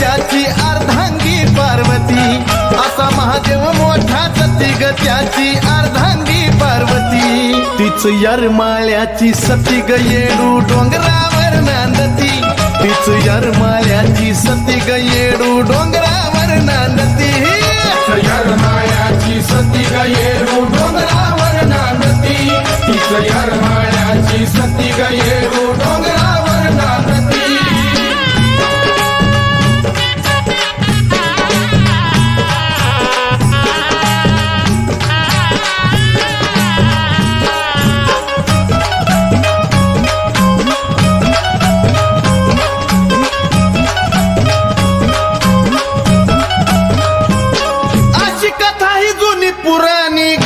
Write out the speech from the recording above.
त्याची अर्धांगी पार्वती. असा महादेव मोठा सती ग त्याची अर्धांगी पार्वती. तीच यरमाळ्याची सती ग येडू डोंगरावर नांदती. तीच यरमाळ्याची सती ग येडू डोंगरावर नांदती. यरमाळ्याची सती येडू डोंगरावर नांदती. तीच यरमाळ्या पुरानी पुराणी